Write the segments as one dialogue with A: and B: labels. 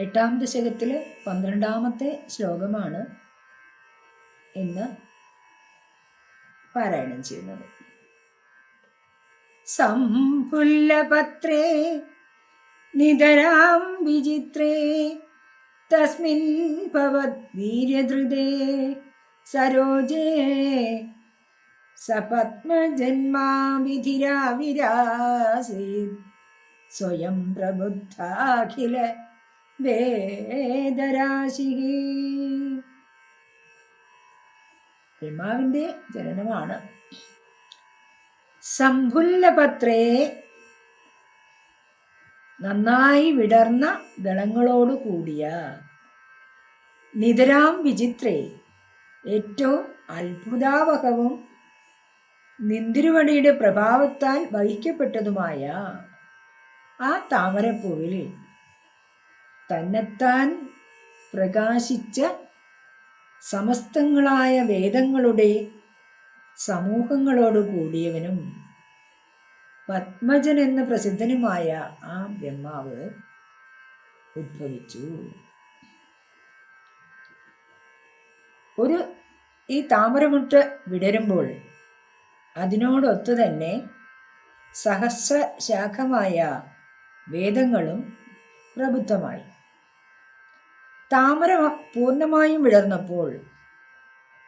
A: എട്ടാം ദശകത്തിലെ പന്ത്രണ്ടാമത്തെ ശ്ലോകമാണ് എന്ന് പാരായണം ചെയ്യുന്നത്. സംപുല്ലപത്രേ നിതരാം വിചിത്രേ തസ്മിൻ ഭവദ്വീര്യധൃതേ സരോജേ സപത്മജന്മാവിധിരാവിരാസീ സ്വയം പ്രബുദ്ധാഖില വേദരാശി ബ്രഹ്മാവിന്റെ ജനനമാണ്. സംഭുല്ലപത്രേ നന്നായി വിടർന്ന ദളങ്ങളോട് കൂടിയ നിതരാം വിചിത്രേ ഏറ്റവും അത്ഭുതാവഹവും നിന്തിരുവടിയുടെ പ്രഭാവത്താൽ വഹിക്കപ്പെട്ടതുമായ ആ താമരപ്പൂവിൽ തന്നെത്താൻ പ്രകാശിച്ച സമസ്തങ്ങളായ വേദങ്ങളുടെ സമൂഹങ്ങളോട് കൂടിയവനും പത്മജൻ എന്ന പ്രസിദ്ധനുമായ ആ ബ്രഹ്മാവ് ഉദ്ഭവിച്ചു. ഒരു ഈ താമരമുട്ട് വിടരുമ്പോൾ അതിനോടൊത്തു തന്നെ സഹസ്രശാഖമായ വേദങ്ങളും പ്രബുദ്ധമായി. താമര പൂർണമായും വിളർന്നപ്പോൾ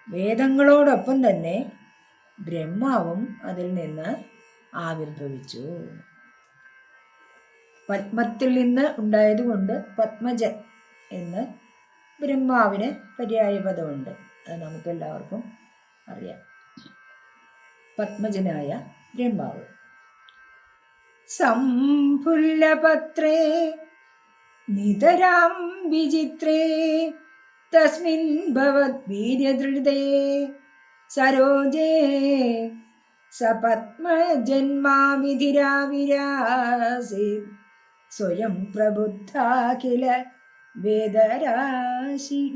A: വേദങ്ങളോടൊപ്പം തന്നെ ബ്രഹ്മാവും അതിൽ നിന്ന് ആവിർഭവിച്ചു. പത്മത്തിൽ നിന്ന് ഉണ്ടായതുകൊണ്ട് പത്മജൻ എന്ന് ബ്രഹ്മാവിന് പര്യായപദമുണ്ട്. അത് നമുക്കെല്ലാവർക്കും അറിയാം. പത്മജനായ ബ്രഹ്മാവ്. സംഫുല്ലപത്രേ നിതരാം വിചിത്രേ. തസ്മിൻ ഭവദ്വീര്യധൃതേ സരോജേ സപത്മജന്മാവിധിരാവിരാസേ. സ്വയം പ്രബുദ്ധാഖില വേദരാശി